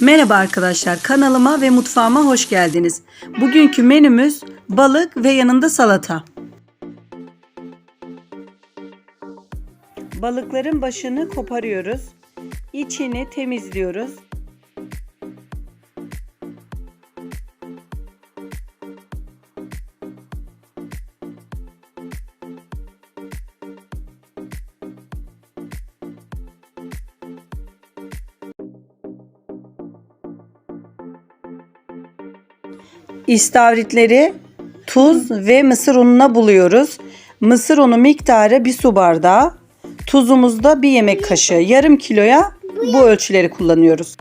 Merhaba arkadaşlar kanalıma ve mutfağıma hoş geldiniz. Bugünkü menümüz balık ve yanında salata. Balıkların başını koparıyoruz. İçini temizliyoruz. İstavritleri tuz ve mısır ununa buluyoruz. Mısır unu miktarı bir su bardağı. Tuzumuz da bir yemek kaşığı. Yarım kiloya bu ölçüleri kullanıyoruz.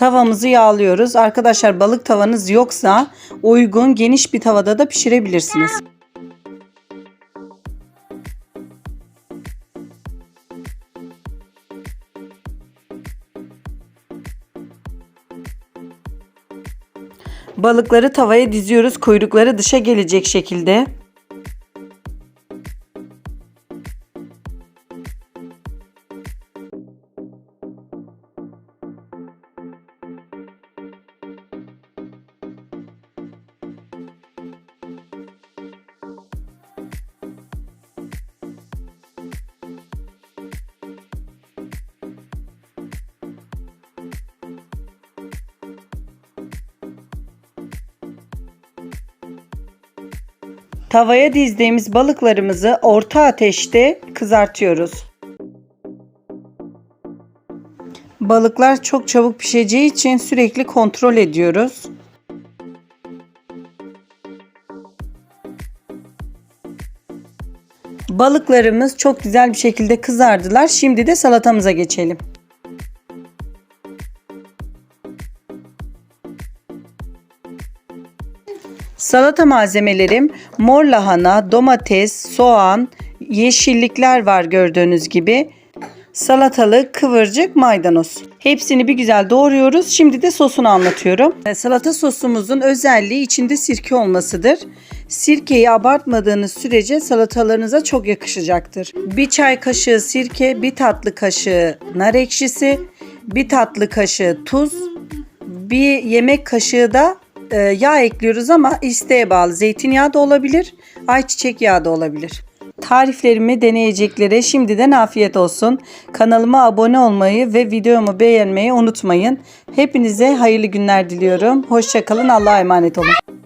Tavamızı yağlıyoruz. Arkadaşlar balık tavanız yoksa uygun geniş bir tavada da pişirebilirsiniz. Balıkları tavaya diziyoruz. Kuyrukları dışa gelecek şekilde. Tavaya dizdiğimiz balıklarımızı orta ateşte kızartıyoruz. Balıklar çok çabuk pişeceği için sürekli kontrol ediyoruz. Balıklarımız çok güzel bir şekilde kızardılar. Şimdi de salatamıza geçelim. Salata malzemelerim mor lahana, domates, soğan, yeşillikler var gördüğünüz gibi. Salatalık, kıvırcık, maydanoz. Hepsini bir güzel doğruyoruz. Şimdi de sosunu anlatıyorum. E, Salata sosumuzun özelliği içinde sirke olmasıdır. Sirkeyi abartmadığınız sürece salatalarınıza çok yakışacaktır. Bir çay kaşığı sirke, bir tatlı kaşığı nar ekşisi, bir tatlı kaşığı tuz, bir yemek kaşığı da e, yağ ekliyoruz ama isteğe bağlı. Zeytinyağı da olabilir, ayçiçek yağı da olabilir. Tariflerimi deneyeceklere şimdiden afiyet olsun. Kanalıma abone olmayı ve videomu beğenmeyi unutmayın. Hepinize hayırlı günler diliyorum. Hoşçakalın. Allah'a emanet olun.